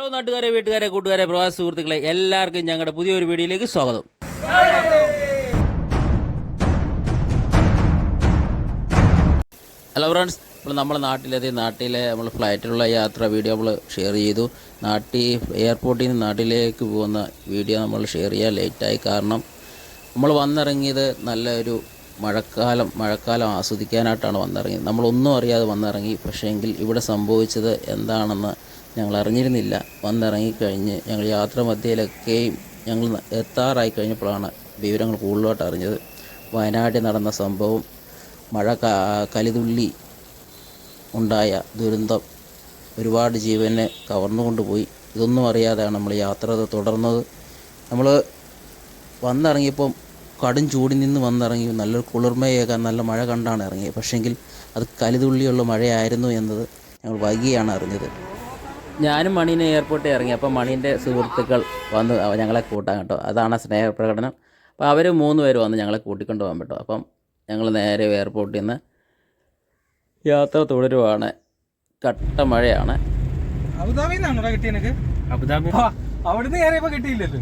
Hello നാട്ടുകാരെ വീട്ടുകാരെ കൂട്ടുകാരെ പ്രവാസി സുഹൃത്തുക്കളെ എല്ലാവർക്കും ഞങ്ങളുടെ പുതിയൊരു വീഡിയോയിലേക്ക് സ്വാഗതം. ഹലോ ഫ്രണ്ട്സ് ഇപ്പോൾ നമ്മുടെ നാട്ടിലെത്തി നാട്ടിലെ നമ്മൾ ഫ്ലൈറ്റിലുള്ള യാത്ര വീഡിയോ നമ്മൾ ഷെയർ ചെയ്തു. നാട്ടിൽ എയർപോർട്ടിൽ നിന്ന് നാട്ടിലേക്ക് പോകുന്ന വീഡിയോ നമ്മൾ ഷെയർ ചെയ്യാൻ ലേറ്റായി കാരണം നമ്മൾ വന്നിറങ്ങിയത് നല്ലൊരു മഴക്കാലം മഴക്കാലം ആസ്വദിക്കാനായിട്ടാണ് വന്നിറങ്ങിയത്. നമ്മളൊന്നും അറിയാതെ വന്നിറങ്ങി. പക്ഷേ പക്ഷേങ്കിൽ ഇവിടെ സംഭവിച്ചത് എന്താണെന്ന് ഞങ്ങൾ അറിഞ്ഞിരുന്നില്ല വന്നിറങ്ങിക്കഴിഞ്ഞ് ഞങ്ങൾ യാത്ര മധ്യയിലൊക്കെയും ഞങ്ങൾ എത്താറായി കഴിഞ്ഞപ്പോഴാണ് വിവരങ്ങൾ കൂടുതലായിട്ട് അറിഞ്ഞത്. വയനാട്ടിൽ നടന്ന സംഭവം മഴ കലിതുള്ളി ഉണ്ടായ ദുരന്തം ഒരുപാട് ജീവനെ കവർന്നുകൊണ്ടുപോയി. ഇതൊന്നും അറിയാതെയാണ് നമ്മൾ യാത്ര തുടർന്നത്. നമ്മൾ വന്നിറങ്ങിയപ്പം കടും ചൂടിൽ നിന്ന് വന്നിറങ്ങി നല്ലൊരു കുളിർമയേക്കാൻ നല്ല മഴ കണ്ടാണ് ഇറങ്ങിയത്. പക്ഷേങ്കിൽ അത് കലിതുള്ളിയുള്ള മഴയായിരുന്നു എന്നത് ഞങ്ങൾ വൈകിയാണ് അറിഞ്ഞത്. ഞാനും മണീനെ എയർപോർട്ടിൽ ഇറങ്ങി. അപ്പോൾ മണീന്റെ സുഹൃത്തുക്കൾ വന്ന് ഞങ്ങളെ കൂട്ടാൻ കേട്ടോ. അതാണ് സ്നേഹപ്രകടനം. അപ്പോൾ അവർ മൂന്ന് പേര് വന്ന് ഞങ്ങളെ കൂട്ടിക്കൊണ്ട് പോകാൻ കേട്ടോ അപ്പം ഞങ്ങൾ നേരെ എയർപോർട്ടിൽ നിന്ന് യാത്ര തുടരുവാണ്. കട്ട മഴയാണ്. അവിടുന്ന് കയറിയപ്പോ കിട്ടിയില്ലല്ലോ.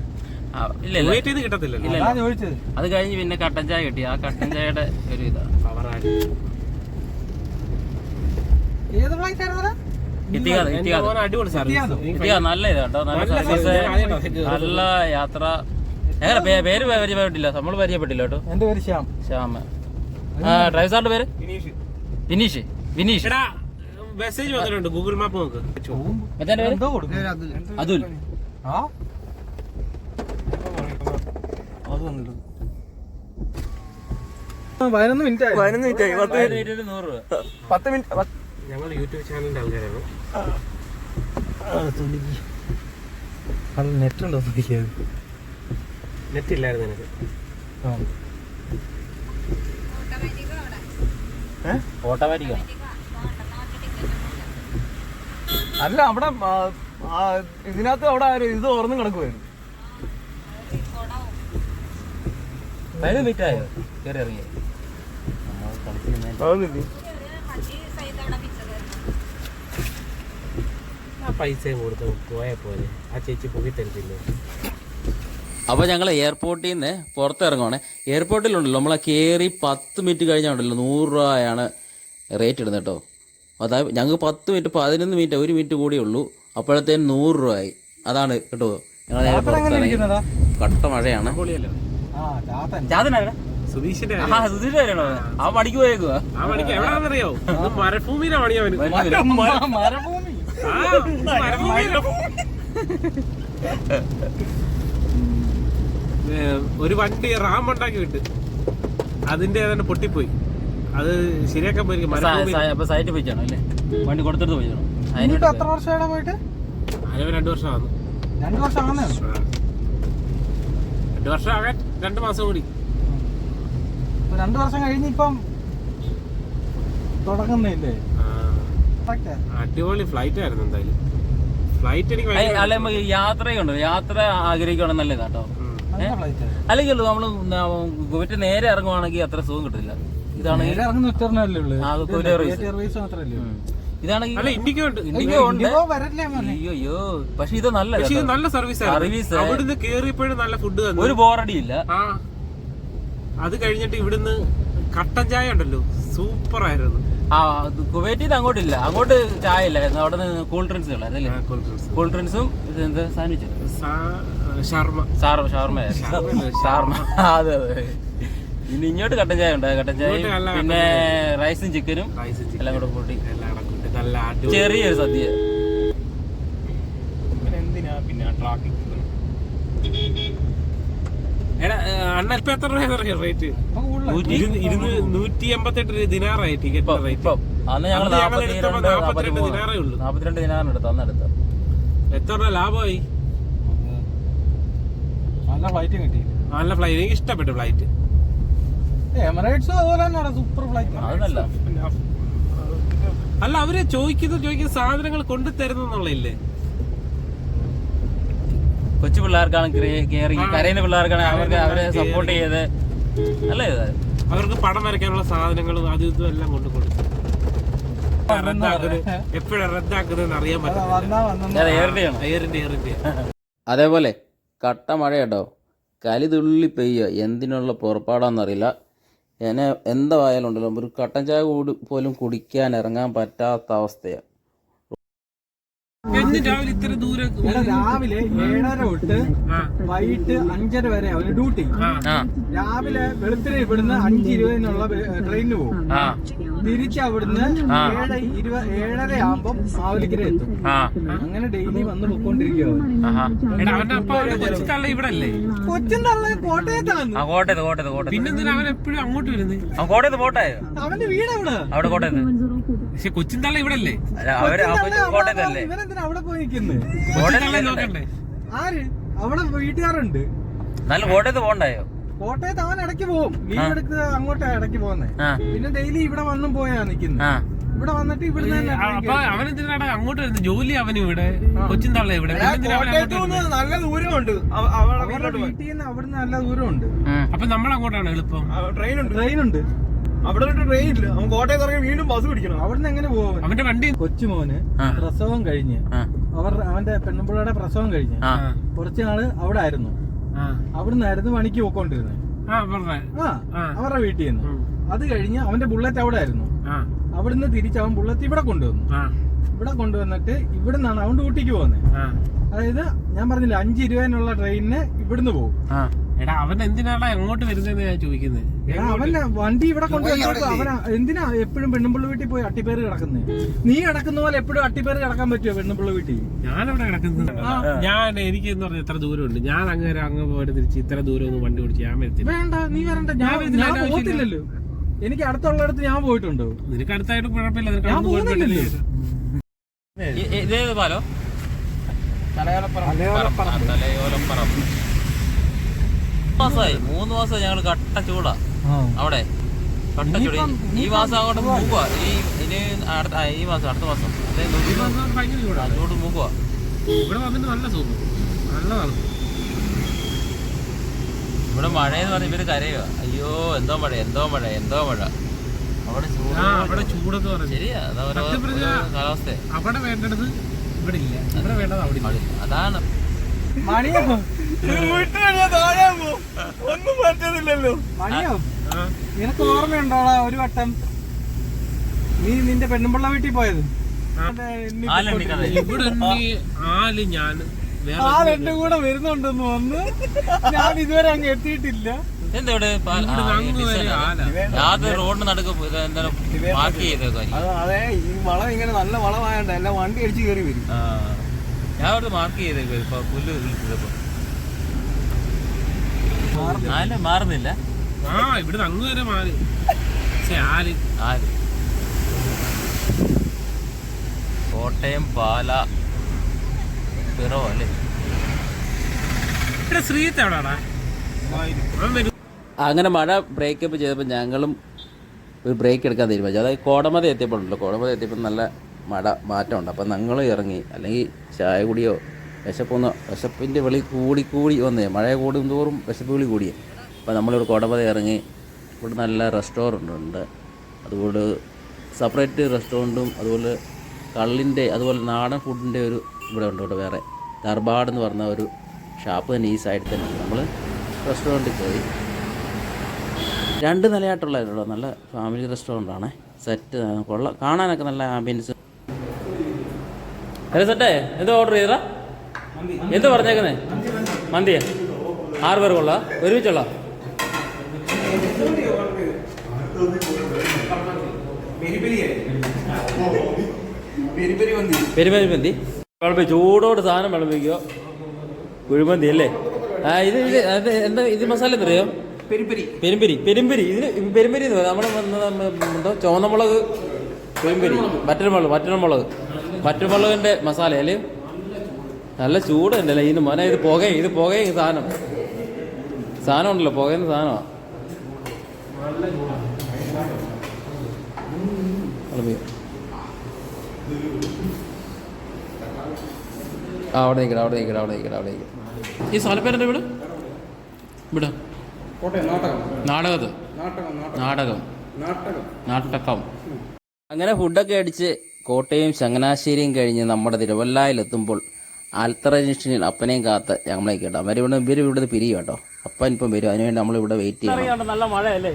അതാ കഴിഞ്ഞ് പിന്നെ കട്ടൻ ചായ കിട്ടി. ആ കട്ടൻ ചായയുടെ ഒരു ഇതാണ് ഏത് ഫ്ലൈറ്റ് ആയിരുന്നടാ? നല്ല ഇതാട്ടോ നല്ല സർവീസ്. നല്ല യാത്ര. പേര് പരിചയപ്പെട്ടില്ല. നമ്മൾ പരിചയപ്പെട്ടില്ല കേട്ടോ. എന്റെ പേര് ശ്യാം. ശ്യാമ ആ ഡ്രൈവർ സാറിന്റെ പേര്? ഫിനിഷ് വിനീഷ്. വിനീഷ്. എടാ മെസ്സേജ് വന്നിട്ടുണ്ട്. ഗൂഗിൾ മാപ്പ് നോക്ക്. അതുൽ. പതിനൊന്ന് മിനിറ്റ് ആയി. പതിനൊന്ന് മിനിറ്റ് ആയി. പത്ത് രൂപ. പത്ത് മിനിറ്റ് ഞങ്ങൾ യൂട്യൂബ് ചാനലിന്റെ ആൾക്കാരാണ്. നല്ല നെറ്റ് ഉണ്ടോ നോക്കിയത് നെറ്റ് ഇല്ലായിരുന്നു എനിക്ക്. ഓട്ടോമാറ്റിക്കാണ് അല്ല അവിടെ ഇതിനകത്ത് അവിടെ ആരും ഇത് ഓർന്നും കിടക്കുമായിരുന്നു പതിനൊന്ന് മിനിറ്റ് ആയോ? കയറി ഇറങ്ങി. പൈസയും കൊടുത്ത് പോയാൽ പോലെ ആ ചേച്ചി പോയി തരത്തില്ലേ? അപ്പോൾ ഞങ്ങൾ എയർപോർട്ടിൽ നിന്ന് പുറത്തിറങ്ങുവാണ്. എയർപോർട്ടിലുണ്ടല്ലോ നമ്മളെ കയറി പത്ത് മിനിറ്റ് കഴിഞ്ഞാണ്ടല്ലോ നൂറ് രൂപയാണ് റേറ്റ് ഇടുന്നത് കേട്ടോ. അതായത് ഞങ്ങൾക്ക് പത്ത് മിനിറ്റ് പതിനൊന്ന് മിനിറ്റ് ഒരു മിനിറ്റ് കൂടിയേ ഉള്ളൂ. അപ്പോഴത്തേന് നൂറ് രൂപയായി. അതാണ് കേട്ടോ ഞങ്ങൾ കട്ട മഴയാണ്. സുധീഷിന്റെ ആ പണിക്ക് പോയേക്കുവാ? മരഭൂമിയിലാണ് പണിക്ക് എവിടാന്നറിയോ ഇത് മരഭൂമിയിലെ പണി അവന്. മരഭൂമി. ആ, മരഭൂമിയിലെ ഏ, ഒരു വണ്ടി റാം ഉണ്ടാക്കി വിട്ട്. അതിന്റെ ഏതാണ്ട് പൊട്ടിപ്പോയി. അത് ശരിയാക്കാൻ പോയിരിക്കും സൈറ്റ് പോയിച്ചാണോ അല്ലേ? വണ്ടി കൊടുത്തിട്ട് പോയിച്ചാണോ എന്നിട്ട് എത്ര വർഷമായിട്ട് പോയിട്ട്? അതിന് രണ്ടു വർഷം ആവുന്നു. രണ്ടു വർഷം ഉള്ളൂ. രണ്ടു വർഷം ആകാൻ രണ്ടു മാസം കൂടി. ഇപ്പൊ രണ്ടു വർഷം കഴിഞ്ഞ് ഇപ്പം തുടങ്ങുന്നില്ലേ ആ, അടിപൊളി ഫ്ലൈറ്റ് ആയിരുന്നു എന്തായാലും. ഫ്ലൈറ്റ് എനിക്ക് അല്ല നമുക്ക് യാത്രയുണ്ട്. യാത്ര ആഗ്രഹിക്കുകയാണെങ്കിൽ നല്ല ഫ്ലൈറ്റ് അല്ലെങ്കിൽ നമ്മൾ കുവറ്റ് നേരെ ഇറങ്ങുവാണെങ്കിൽ അത്ര സുഖം കിട്ടില്ല. ഇതാണെങ്കിൽ ഇതാണെങ്കിൽ അയ്യോ അയ്യോ. പക്ഷെ ഇത് നല്ല കേട്ടോ. നല്ല സർവീസ് സർവീസ് അവിടുന്ന് കേറിയപ്പോഴും നല്ല ഫുഡ് തന്നു. ഒരു ബോറടി ഇല്ല ആ. അത് കഴിഞ്ഞിട്ട് ഇവിടുന്ന് കട്ടൻ ചായ ഉണ്ടല്ലോ. സൂപ്പർ ആയിരുന്നു ആ കുവൈറ്റിൽ നിന്ന് അങ്ങോട്ടില്ല. അങ്ങോട്ട് ചായ ഇല്ലായിരുന്നു അവിടെ നിന്ന് കൂൾ ഡ്രിങ്ക്സ് ഉള്ളായിരുന്നു ആ, cool കൂൾ ഡ്രിങ്ക്സും ഇത് എന്താ സാൻഡ്വിച്ച് ഷാർമ ഷാർമ ഷാർമ അതെ അതെ. ഇനി ഇങ്ങോട്ട് കട്ടൻ ചായ ഉണ്ട്? കട്ടൻ കട്ടൻ പിന്നെ റൈസും ചിക്കനും എല്ലാം കൂടെ കൂട്ടി. എല്ലാം കൂടെ നല്ല അടിപൊളി. ചെറിയൊരു സദ്യ. എന്തിനാ പിന്നെ ട്രാഫിക് എടാ അണ്ണ ഇപ്പൊ എത്ര രൂപ റേറ്റ്. നൂറ്റി നൂറ്റി എൺപത്തെട്ട് രൂപ ദിനാറായി ടിക്കറ്റ് റേറ്റ്. ഇപ്പൊ അന്ന് ഞങ്ങൾ അന്ന് ഞങ്ങൾ എടുത്തപ്പോ നാപ്പത്തിരണ്ട് നാപ്പത്തിരണ്ട് ദിനാറേ ഉള്ളൂ. നാപ്പത്തിരണ്ട് ദിനാറിന് എടുത്തു അന്ന് എടുത്തു എത്ര രൂപ ലാഭമായി? നല്ല ഫ്ലൈറ്റ് കിട്ടി. നല്ല ഫ്ലൈറ്റ് എനിക്ക് ഇഷ്ടപ്പെട്ടു ഫ്ലൈറ്റ് എമിറേറ്റ്സും അതുപോലെ തന്നെയാണ് സൂപ്പർ ഫ്ലൈറ്റ് അല്ല അവർ ചോദിക്കുന്ന ചോദിക്കുന്ന സാധനങ്ങൾ കൊണ്ടു തരുന്നില്ലേ കൊച്ചു പിള്ളേർക്കാണ് കയറി. കരയുന്ന പിള്ളേർക്കാണ് അവർക്ക് അവരെ സപ്പോർട്ട് ചെയ്ത് ഇത് അവർക്ക് പടം വരയ്ക്കാനുള്ള സാധനങ്ങളും അത് ഇതും എല്ലാം കൊണ്ടു കൊടുത്തു. റദ്ദാക്കുന്നത് എപ്പോഴാണ് റദ്ദാക്കുന്നത് അറിയാൻ പറ്റില്ല അതേപോലെ കട്ട മഴ കേട്ടോ കലി തുള്ളി പെയ്യുക എന്തിനുള്ള പുറപ്പാടാണെന്നറിയില്ല എന്നെ എന്തായാലും ഉണ്ടല്ലോ ഒരു കട്ടൻ ചായ കൂടി പോലും കുടിക്കാൻ ഇറങ്ങാൻ പറ്റാത്ത അവസ്ഥയാണ് രാവിലെ ഇത്ര ദൂരം ഇവിടെ രാവിലെ ഏഴര തൊട്ട് വൈകിട്ട് അഞ്ചര വരെ അവന് ഡ്യൂട്ടി. രാവിലെ വെളുപ്പിന് ഇവിടുന്ന് അഞ്ച് ഇരുപതിനുള്ള ട്രെയിനിന് പോകും. തിരിച്ച് അവിടുന്ന് ഏഴ് ഇരുപത് ഏഴര ആകുമ്പം മാവലിക്കര എത്തും. അങ്ങനെ ഡെയിലി വന്ന് പോയിക്കൊണ്ടിരിക്കുകയാണ് ആഹാ എടാ അവന്റെ അപ്പ അവന്റെ കൊച്ചു തള്ള ഇവിടെ അല്ലേ കൊച്ചും തള്ള കോട്ടയത്താണ് കോട്ടയത്ത് കോട്ടയത്ത് കോട്ടയത്ത്. പിന്നെന്തിനാ അവൻ എപ്പോഴും അങ്ങോട്ട് വരുന്നത് ആ കോട്ടയത്ത് പോട്ടെ. അവന്റെ വീട് അവിടെ അവിടെ കോട്ടയത്ത്. പക്ഷെ കൊച്ചിൻ തള്ള ഇവിടെ അല്ലേ അവർ കോട്ടയത്തല്ലേ? അവിടെ പോയി നിക്കുന്നത് കൊച്ചിൻ തള്ള നോക്കണ്ടേ? ആര്? അവിടെ വീട്ടുകാരുണ്ട്. നല്ല കോട്ടയത്ത് പോണ്ടായോ കോട്ടയത്ത് അവൻ ഇടയ്ക്ക് പോകും. ലീവ് എടുത്ത് അങ്ങോട്ടാ ഇടയ്ക്ക് പോകുന്നേ. പിന്നെ ഡെയിലി ഇവിടെ വന്നും പോയാ നിക്കുന്നത് ആ. ഇവിടെ വന്നിട്ട് ഇവിടുന്ന് തന്നെ ആ, അപ്പൊ അവൻ എന്തിനാണ് അങ്ങോട്ട് വരുന്നത് ജോലി അവന് ഇവിടെ. കൊച്ചിൻ തള്ള ഇവിടെ? നല്ല ദൂരമുണ്ട്. അവരുടെ വീട്ടിൽ നിന്ന് അവിടുന്ന് നല്ല ദൂരമുണ്ട്. അപ്പൊ നമ്മൾ അങ്ങോട്ടാണ് എളുപ്പം? ട്രെയിൻ ഉണ്ട് ട്രെയിൻ ഉണ്ട് അവിടെ ഒരു ട്രെയിൻ ഇല്ല. അവൻ കോട്ടയത്ത് ഇറങ്ങി വീണ്ടും ബസ് പിടിക്കണം. അവിടുന്ന് എങ്ങനെ പോകും അവന്റെ വണ്ടി കൊച്ചുമോന്. പ്രസവം കഴിഞ്ഞ്. അവർ അവന്റെ പെണ്ണുമ്പിള്ളയുടെ പ്രസവം കഴിഞ്ഞ്. കുറച്ച് നാൾ അവിടെ ആയിരുന്നു അവിടുന്നായിരുന്നു പണിക്ക് പോയിക്കൊണ്ടിരുന്നത്. അവരുടെ. വീട്ടിൽ നിന്ന്. അത് കഴിഞ്ഞ് അവന്റെ ബുള്ളറ്റ് അവിടെ ആയിരുന്നു അവിടുന്ന് തിരിച്ച് അവൻ ബുള്ളറ്റ് ഇവിടെ കൊണ്ടുവന്നു. ഇവിടെ കൊണ്ടുവന്നിട്ട് ഇവിടെ നിന്നാണ് അവൻ ഡ്യൂട്ടിക്ക് പോകുന്നത് അതായത് ഞാൻ പറഞ്ഞില്ല അഞ്ച് ഇരുപതിനുള്ള ട്രെയിനിന് ഇവിടുന്ന് പോകും. എടാ അവൻ എന്തിനാടാ എങ്ങോട്ട് വരുന്നതെന്ന് ഞാൻ ചോദിക്കുന്നത് എടാ, അവന്റെ വണ്ടി ഇവിടെ കൊണ്ടുപോയി അവൻ എന്തിനാ എപ്പോഴും പെണ്ണുമ്പിള്ള വീട്ടിൽ പോയി അട്ടിപ്പേര് കിടക്കുന്നത് നീ കിടക്കുന്ന പോലെ എപ്പോഴും അട്ടിപ്പേര് കിടക്കാൻ പറ്റുമോ പെണ്ണുമ്പിള്ള വീട്ടിൽ? ഞാനവിടെ കിടക്കുന്നത് ഞാൻ എനിക്ക് എന്ന് പറഞ്ഞ എത്ര ദൂരമുണ്ട്. ഞാൻ അങ്ങനെ അങ്ങ് പോയിട്ട് തിരിച്ച് ഇത്ര ദൂരം ഒന്നും വണ്ടി ഓടിച്ച് ഞാൻ വരത്തില്ല. വേണ്ട നീ വരണ്ട. ഞാൻ. പോകത്തില്ലല്ലോ. എനിക്ക് അടുത്തുള്ളടത്ത് ഞാൻ പോയിട്ടുണ്ടോ? നിനക്ക് അടുത്തായിട്ട് കുഴപ്പമില്ല നിനക്ക് ഞാൻ പോകുന്നില്ലല്ലോ. വരത്തില്ലേ? പാലോ? തലയോലപ്പറമ്പ്. തലയോലപ്പറം. മാസമായി മൂന്ന് മാസം ഞങ്ങൾ കട്ട ചൂടാ. അവിടെ. കട്ട ചൂട്. ഈ മാസം അങ്ങോട്ട് മൂക്കുക ഈ ഇനി അടുത്ത ആ, ഈ മാസം അടുത്ത മാസം. ചൂടാ. മൂക്കുക ഇവിടെ വന്നിട്ട് നല്ല സുഖം നല്ലതാണ് ഇവിടെ മഴയെന്ന് പറഞ്ഞ ഇവർ കരയുക അയ്യോ എന്തോ മഴ എന്തോ മഴ എന്തോ മഴ. അവിടെ ചൂട് അവിടെ ചൂടെന്ന് പറഞ്ഞു ശരിയാ കാലാവസ്ഥ അവിടെ വേണ്ടത് ഇവിടെ ഇല്ല. ഇവിടെ വേണ്ടത് അവിടെ അതാണ്. മണിയോ? ഒന്നും പറ്റുന്നില്ലല്ലോ മണിയോ. നിനക്ക് ഓർമ്മയുണ്ടോടാ ഒരു വട്ടം നീ നിന്റെ പെണ്ണുമ്പിള്ള വീട്ടിൽ പോയത്. ഇവിടെ ആൽ ഞാൻ ആ രണ്ടും കൂടെ വരുന്നുണ്ടെന്ന് വന്ന് ഞാൻ ഇതുവരെ അങ്ങ് എത്തിയിട്ടില്ല. എന്താ ഇവിടെ പാൽ- ആ, ഈ അങ്ങ് വരെ ഡിസൈൻ ആല യാതൊരു റോഡിന് നടുക്ക് പാർക്ക് ചെയ്തേക്കും അത് ഈ വളം ഇങ്ങനെ നല്ല വളമായോണ്ട് എല്ലാം വണ്ടി അടിച്ച് കയറി വരും. ആ ഞാൻ അവിടെ മാർക്ക് ചെയ്തേക്കും ഇപ്പൊ പുല്ല് കിളിച്ചപ്പോ ആല മാറുന്നില്ല? ആ ഇവിടെ അങ്ങ് വരെ മാറി. ആൽ ആൽ കോട്ടയം പാല പിറവോ അല്ലേ ഇവിടെ ശ്രീത്ത് എവിടാടാ? അവൻ വരും. അങ്ങനെ മഴ ബ്രേക്കപ്പ് ചെയ്തപ്പോൾ ഞങ്ങളും ഒരു ബ്രേക്ക് എടുക്കാൻ തീരുമാനിച്ചു. അതായത് കോടമത എത്തിയപ്പോഴുണ്ടല്ലോ. കോടമത എത്തിയപ്പോൾ നല്ല മഴ മാറ്റമുണ്ട്. അപ്പം ഞങ്ങൾ ഇറങ്ങി. അല്ലെങ്കിൽ ചായ കുടിയോ വിശപ്പൊന്ന് വിശപ്പിന്റെ വെളി കൂടി കൂടി വന്നേ. മഴ കൂടും തോറും വിശപ്പ് വിളി കൂടിയേ. അപ്പോൾ നമ്മളിവിടെ കോടമത ഇറങ്ങി. ഇവിടെ നല്ല റെസ്റ്റോറന്റ് ഉണ്ട്. അതുപോലെ സെപ്പറേറ്റ് റെസ്റ്റോറന്റും അതുപോലെ കള്ളിന്റെ അതുപോലെ നാടൻ ഫുഡിന്റെ ഒരു ഇവിടെ ഉണ്ട് ഇവിടെ വേറെ. ദർബാഡ് എന്ന് പറഞ്ഞ ഒരു ഷാപ്പ് തന്നെ ഈ സൈഡിൽ തന്നെ നമ്മൾ റെസ്റ്റോറന്റിൽ കയറി രണ്ട് നിലയായിട്ടുള്ള നല്ല ഫാമിലി റെസ്റ്റോറന്റ് ആണ് സെറ്റ് കൊള്ള കാണാനൊക്കെ നല്ല ആംബിയൻസ്. ഹലോ സെറ്റേ എന്തോ ഓർഡർ ചെയ്തടാ എന്തോ പറഞ്ഞേക്കുന്നേ? മന്തിയാ? ആറ് പേർ കൊള്ളാം ഒരുമിച്ചുള്ള പെരുമതി മന്തി. വിളമ്പി ചൂടോട് സാധനം വിളമ്പിക്കോ കുഴിമന്തി അല്ലേ? ആ ഇത് എന്താ ഇത് മസാല എന്തറിയോ പെരുമ്പരി. പെരുമ്പരി. ഇതിന് പെരുമ്പരി എന്ന് പറയും. നമ്മുടെ ചുവന്ന മുളക് പെരുമ്പരി മറ്റൊരു മുളക് മറ്റൊരു മുളക് മറ്റൊരു മുളകിന്റെ മസാല അല്ലേ നല്ല ചൂട് ഉണ്ടല്ലേ ഇതിന് മോനെ ഇത് പുകയും ഇത് പുകയും സാധനം. സാധനം ഉണ്ടല്ലോ പുകയുന്ന സാധനമാണ്. ആ അവിടെ നിൽക്കണം അവിടെ നിൽക്കണം അവിടെ നിൽക്കണം അവിടെ നിൽക്കണം ഈ സ്ഥലപ്പേരെന്താ ഇവിടെ? ഇവിടെ. നാടകം. നാടകം നാടകം. നാടകം. നാട്ടകം. അങ്ങനെ ഫുഡൊക്കെ അടിച്ച് കോട്ടയം ചങ്ങനാശ്ശേരിയും കഴിഞ്ഞ് നമ്മുടെ തിരുവല്ലായിലെത്തുമ്പോൾ ആൽത്തറ ജംഗ്ഷനിൽ അപ്പനെയും കാത്ത് ഞങ്ങളെ കേട്ടോ. അവർ ഇവിടെ ഇവർ ഇവിടെ പിരിയും കേട്ടോ. അപ്പൻ ഇപ്പം വരും. അതിനുവേണ്ടി നമ്മൾ ഇവിടെ വെയിറ്റ് ചെയ്യണം. നല്ല മഴയല്ലേ?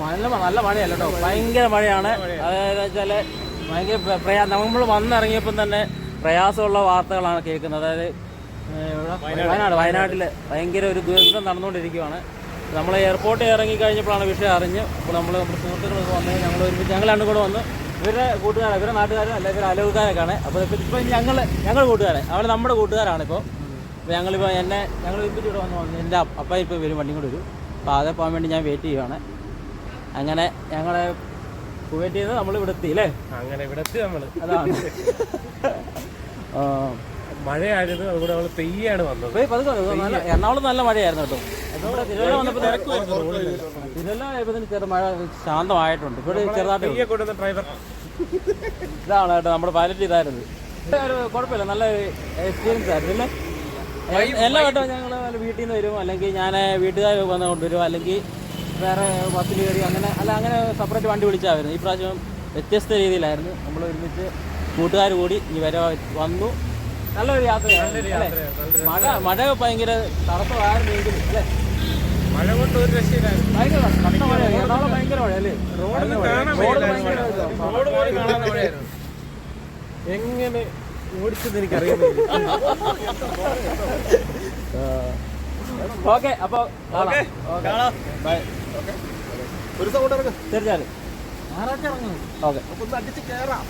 നല്ല നല്ല മഴയല്ല കേട്ടോ. ഭയങ്കര മഴയാണ്. അതായത് വെച്ചാൽ ഭയങ്കര പ്ര- പ്രയാ നമ്മൾ വന്നിറങ്ങിയപ്പം തന്നെ പ്രയാസമുള്ള വാർത്തകളാണ് കേൾക്കുന്നത്. അതായത് വയനാട്. വയനാട്ടിൽ ഭയങ്കര ഒരു ദുരന്തം നടന്നുകൊണ്ടിരിക്കുവാണ്. നമ്മൾ എയർപോർട്ടിൽ ഇറങ്ങി കഴിഞ്ഞപ്പോഴാണ് വിഷയം അറിഞ്ഞ് അപ്പോൾ നമ്മൾ നമ്മുടെ സുഹൃത്തുക്കളൊക്കെ വന്ന് ഞങ്ങൾ ഒരുമിച്ച് ഞങ്ങൾ രണ്ടും കൂടെ വന്ന് ഇവരുടെ കൂട്ടുകാരാണ് ഇവരുടെ നാട്ടുകാരും അല്ലെങ്കിൽ ഇവരുടെ അലവുകാരൊക്കെയാണ് അപ്പോൾ ഇപ്പം ഇപ്പം ഞങ്ങൾ ഞങ്ങൾ കൂട്ടുകാരെ. അവിടെ നമ്മുടെ കൂട്ടുകാരാണ് ഇപ്പോൾ അപ്പോൾ ഞങ്ങളിപ്പോൾ എന്നെ ഞങ്ങൾ ഒരുമിച്ച് ഇവിടെ വന്ന് വന്നു എന്റെ അപ്പ ഇപ്പോൾ വരും വണ്ടിയും കൂടെ വരും. അപ്പോൾ അതേ പോകാൻ വേണ്ടി ഞാൻ വെയിറ്റ് ചെയ്യുവാണ്. അങ്ങനെ ഞങ്ങളെ വെയിറ്റ് ചെയ്ത് നമ്മൾ ഇവിടെ എത്തി അല്ലേ? അങ്ങനെ ഇവിടെ എത്തി നമ്മൾ അതാണ്. ആ, മഴയായിരുന്നു അതുകൂടെ അവൾ പെയ്യാണ് വന്നത്. എറണാകുളം നല്ല മഴയായിരുന്നു കേട്ടോ. തിരുവല്ല ചെറു മഴ ശാന്തമായിട്ടുണ്ട്. ഇവിടെ ചെറുതായിട്ട് പെയ്യെ കൊണ്ടുവന്ന ഡ്രൈവർ ഇതാണ് കേട്ടോ നമ്മുടെ പൈലറ്റ് ഇതായിരുന്നു. കുഴപ്പമില്ല നല്ല എക്സ്പീരിയൻസ് ആയിരുന്നു. അല്ലേ എല്ലാ വട്ടവും ഞങ്ങൾ വീട്ടിൽ നിന്ന് വരും. അല്ലെങ്കിൽ ഞാൻ വീട്ടുകാർ വന്ന് കൊണ്ടുവരും. അല്ലെങ്കിൽ വേറെ ബസ്സിൽ കയറി അങ്ങനെ അല്ല അങ്ങനെ സെപ്പറേറ്റ് വണ്ടി വിളിച്ചായിരുന്നു. ഈ പ്രാവശ്യം വ്യത്യസ്ത രീതിയിലായിരുന്നു. നമ്മൾ ഒരുമിച്ച് കൂട്ടുകാർ കൂടി ഈ വരെ വന്നു. നല്ലൊരു യാത്രയാണ്? മഴ മഴ ഭയങ്കര തടസ്സമായിരുന്നെങ്കിലും അല്ലേ? മഴ കൊണ്ട് ഒരു രക്ഷയിലായിരുന്നു ഭയങ്കര കട്ട മഴ എറണാകുളം ഭയങ്കര മഴ അല്ലേ? റോഡ് കാണാൻ റോഡ് വയ്യായിരുന്നു ഭയങ്കര മഴ. റോഡ് പോലും കാണാൻ മഴയായിരുന്നു. എങ്ങനെ ഓടിച്ചെന്ന് എനിക്കറിയാൻ ഓക്കെ അപ്പൊ ഒരു സൗണ്ട് ഇറങ്ങും തീർച്ചയായും ഓക്കെ. അടിച്ച് കേറാം.